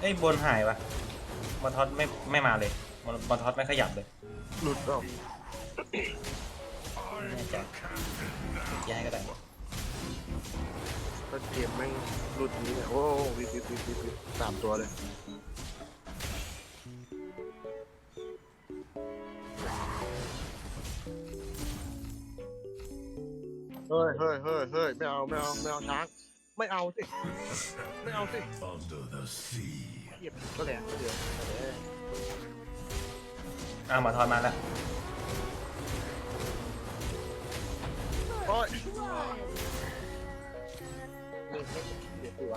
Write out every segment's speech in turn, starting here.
เอ้ยบนหายวะมอนทอสไม่ไม่มาเลยมอนมอนทอสไม่ขยับเลยหลุดเปล่าไม่แน่ใจย้ายก็ได้ก็เกมแม่งหลุดนี้เนี่ยโอ้วิบวิบวิบวิบวิบสามตัวเลยเฮ้ยเฮ้ยเฮ้ยเฮ้ยไม่เอาไม่เอาไม่เอาช้าง ไม่เอาสิ ไม่เอาสิ Under the sea. เหยียบก็แหลกเดี๋ยวเอออ้าวมอนทอสมาแล้ว โอ้ยเล่นไม่เดี๋ยวตัว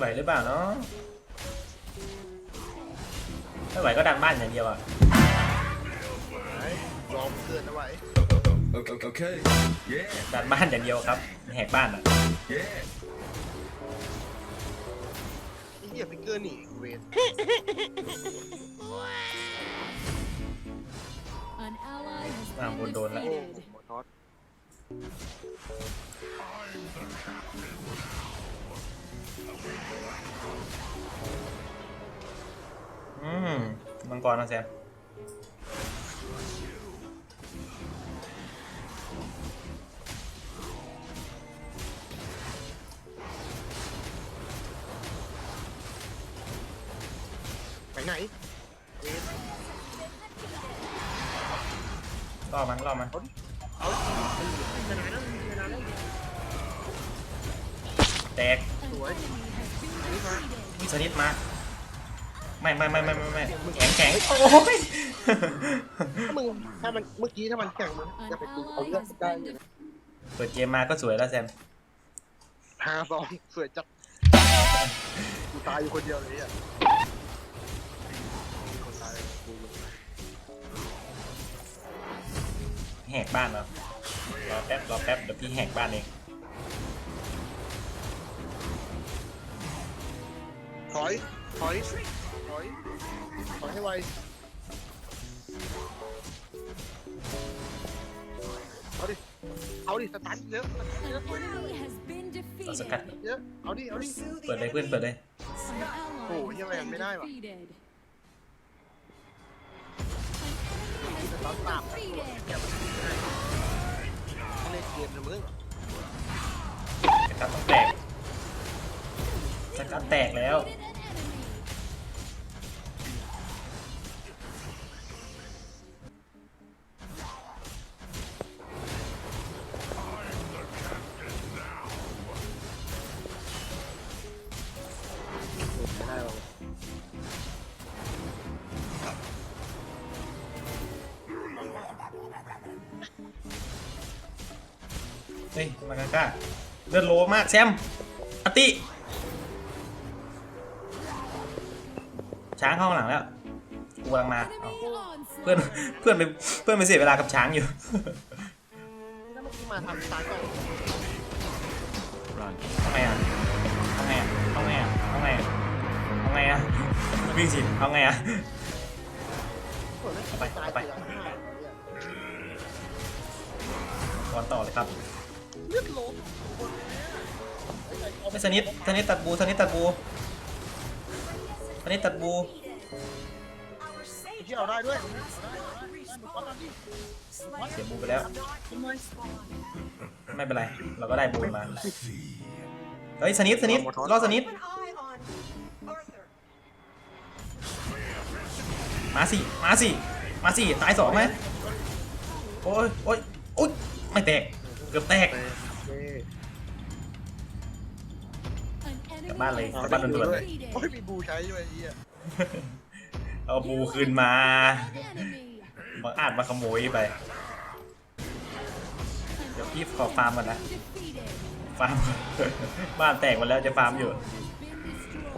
ไหวหรือเปล่าเนาะถ้าไหวก็ดันบ้านอย่างเดียวอะไหนลองเกินเอาไว้ Okay. okay. Yeah. ดันบ้านอย่างเดียวครับแหกบ้านอะ Yeah. ไอ้เหี้ยฟิกเกอร์หนีเวน An ally has Ah, been buồn đồn lại. โอ้ defeated. หมอทอด อืมมังกรนะแซมไปไหนเวนล่อมันล่อมันเอาชนะแล้วชนะแล้วแตก An Ủa? enemy has been defeated. วิสนิดมา ไม่ไม่ไม่ไม่ไม่ไม่แข็งแข็งโอ้ยถ้ามึงถ้ามันเมื่อกี้ถ้ามันแข่งมึง An จะไปดูเอา ally เลือด has ได้ been เลยนะ defeated. เปิดเกมมาก็สวยแล้วแซมหาสองสวยจัดกูตายอยู่คนเดียวเลยอะมีคนตายกูแหกบ้านแล้วรอแป๊บรอแป๊บเดี๋ยวพี่แหกบ้านเอง อยถอยถอยถอยให้ไวเอาดิเอาดิสตันเยอะสตันเยอะ An enemy has been เอาส defeated. กัดเยอะเอาดิเอาดิเปิดเลยเพื่อนเปิดเลย An ally Ủa, has như vậy been mới đai mà. defeated. สตันตาม Defeated. เล่นเกมนะมึงสกัดต้องแตกสกัดแตกแล้ว Defeated an เฮ้ยมากาก้าเลือดโลมากแซมอติ ช้างเข้าข้างหลังแล้วกูกำลังมาเอา Enemy เพื่อน onslaught. เพื่อนไปเพื่อนไปเสียเวลากับช้างอยู่ถ้าเมื่อกี้มาทำตายก่อนเอาไงอะเอาไงอะเอาไงอะเอาไงอะเอาไงอะวิ่งสิเอาไงอะเอาไปเอาไปบอลต่อเลยครับ ไม่สนิทสนิทตัดบูสนิทตัดบูสนิทตัดบูที่เอาได้ด้วยเสียบูไปแล้ว ไม่เป็นไร เราก็ได้บูมา เฮ้ยสนิทสนิทรอดสนิท An eye on Arthur. มาสิ มาสิ มาสิ ตายสองไหมโอ้ยโอ้ยโอ้ยไม่แตก เกือบแตก An enemy bạn lì, has bạn been đừng đùa đấy. โอ้ย defeated. มีบูใช้ด้วยไอ้เหี้ยเอาบูคืนมา An enemy. บางอาจมาขโมยไป เดี๋ยวพี่ขอฟาร์มก่อนนะ Defeated. ฟาร์มบ้านแตกหมดแล้วจะฟาร์มอยู่ Has been destroyed.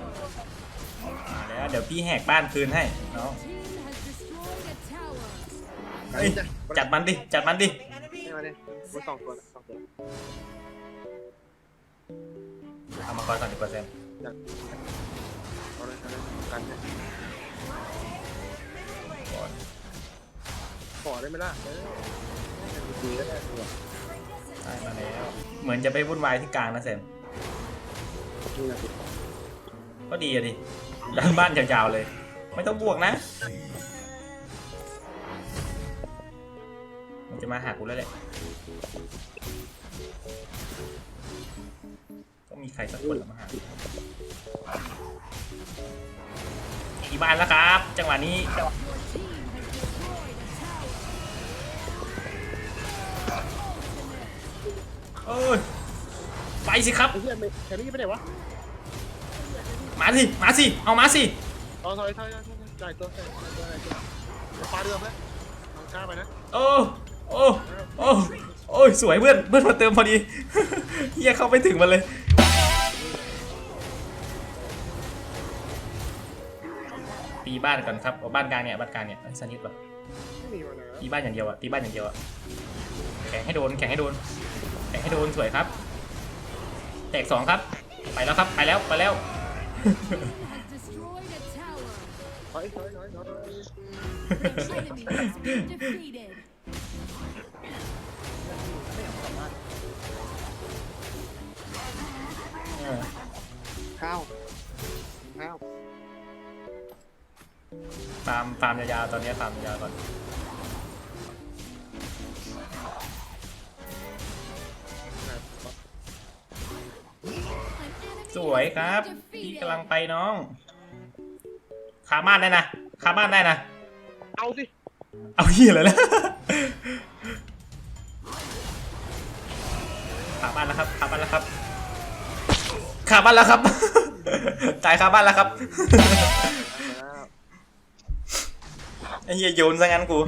มาแล้วเดี๋ยวพี่แหกบ้านคืนให้เนาะ Team has destroyed a tower. เฮ้ยจัดมันดิ จัดมันดิ The enemy ให้มาดิบูสองตัวสองตัว เอามาคอยก่อนดีกว่าแซมเอาเลยเอาเลยกันเนี่ยขอได้ไหมล่ะเออดีก็ได้เนี่ยได้มาแล้ว เหมือนจะไปวุ่นวายที่กลางนะเซนนี่นะสิก็ดีอะดิดันบ้านยาวๆเลย ไม่ต้องบวกนะ มันจะมาหากูแล้วแหละ มีใครสักคนมาหาอีบ้านแล้วครับ จังหวะนี้ Your team has destroyed a tower. เอ้ยไปสิครับ ไอ้เหี้ยไม่แค่นี้ไปไหนวะมาสิ มาสิ เอามาสิ เอาถอยถอยถอยจ่ายตัวจ่ายตัวจ่ายตัวจะปาเรือไหมเอากล้าไปนะโอ้โอ้ โอ้ โอ้ยสวยเพื่อน เพื่อนมาเติมพอดี เฮียเข้าไปถึงมันเลย ตีบ้านก่อนครับเอาบ้านกลางเนี่ยบ้านกลางเนี่ยไอ้สนิทปะไม่มีวันนะตีบ้านอย่างเดียวอะตีบ้านอย่างเดียวอะแข่งให้โดนแข่งให้โดนแข่งให้โดนสวยครับ แตกสองครับ ไปแล้วครับไปแล้วไปแล้ว Has destroyed a tower. ถอยถอยถอยถอย Enemy has been defeated. เออข้าวข้าว ฟาร์มฟาร์มยาวๆตอนนี้ฟาร์มยาวๆก่อน An enemy สวยครับ has been พี่ defeated. กำลังไปน้องคาบ้านได้นะคาบ้านได้นะ เอาสิ เอาเหี้ยเลยนะคาบ้านแล้วครับคาบ้านแล้วครับคาบ้านแล้วครับ ตายคาบ้านแล้วครับแล้ว ไอ้เหี้ยโยนซะงั้นกู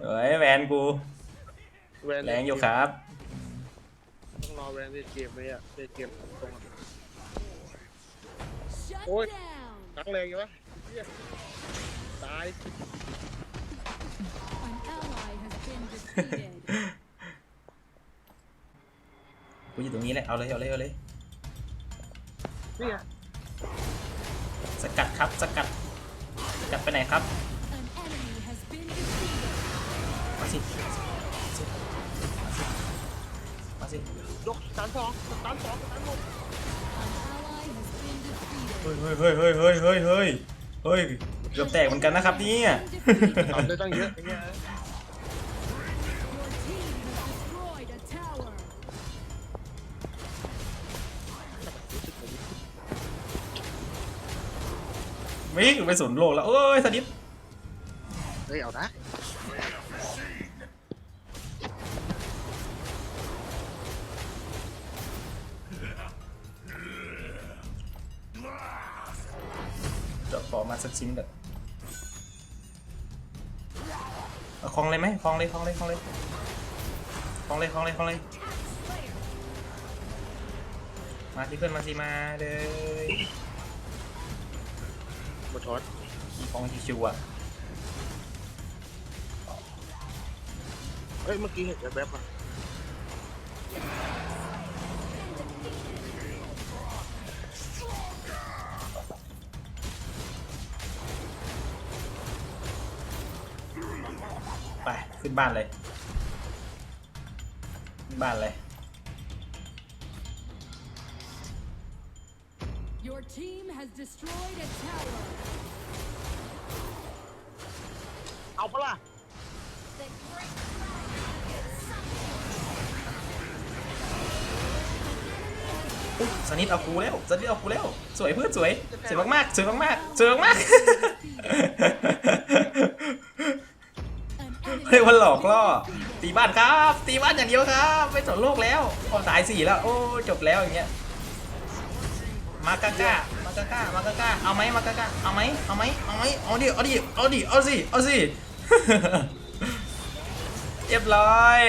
เฮ้ยแวนกู แวนแรงอยู่ครับ ต้องรอแวนเล่นเกมเลยอะเล่นเกมตรงอะ Shut Ôi. down. นักแรงอยู่วะเหี้ยตาย An ally has been defeated. กูอยู่ตรงนี้แหละเอาเลยเอาเลยเอาเลย นี่ไงสกัดครับสกัด จะไปไหนครับมาสิมาสิยกสาสองสามสองสามหกเฮ้ยเฮ้ยเฮ้ยเฮ้ยเฮ้ยเฮ้ยเฮ้ยเกือบแตกเหมือนกันนะครับเนี่ย ทำได้ตั้งเยอะองเงี้ วิ่งไปสวนโลกแล้วเอ้ยสนิทเฮ้ยเอานะเดี๋ยวขอมาสักชิ้นก่อนเอาคลองเลยไหมคลองเลยคลองเลยคลองเลยคลองเลยคลองเลยคลองเลย มาที่เพื่อนมาสิมาเลย มาช็อตขี่คลองชิวๆอะเฮ้ยเมื่อกี้เห็นแวบๆอะไป ขึ้นบ้านเลย ขึ้นบ้านเลย Your team has destroyed a tower. เอาปะล่ะอุ๊ยสนิทเอากูแล้วสนิทเอากูแล้ว สวยเพื่อนสวยสวยมากๆสวยมากๆสวยมาก An ๆ enemy เรียกว่าหลอก has ล่อ been defeated. ตีบ้านครับ ตีบ้านอย่างเดียวครับ ไม่สนโลกแล้วพอตายสี่แล้ว โอ้จบแล้วอย่างเงี้ย มากาก้ามากาก้ามากาก้าเอาไหมมากาก้าเอาไหมเอาไหมเอาไหมเอาดิเอาดิเอาดิเอาสิเอาสิเรียบร้อย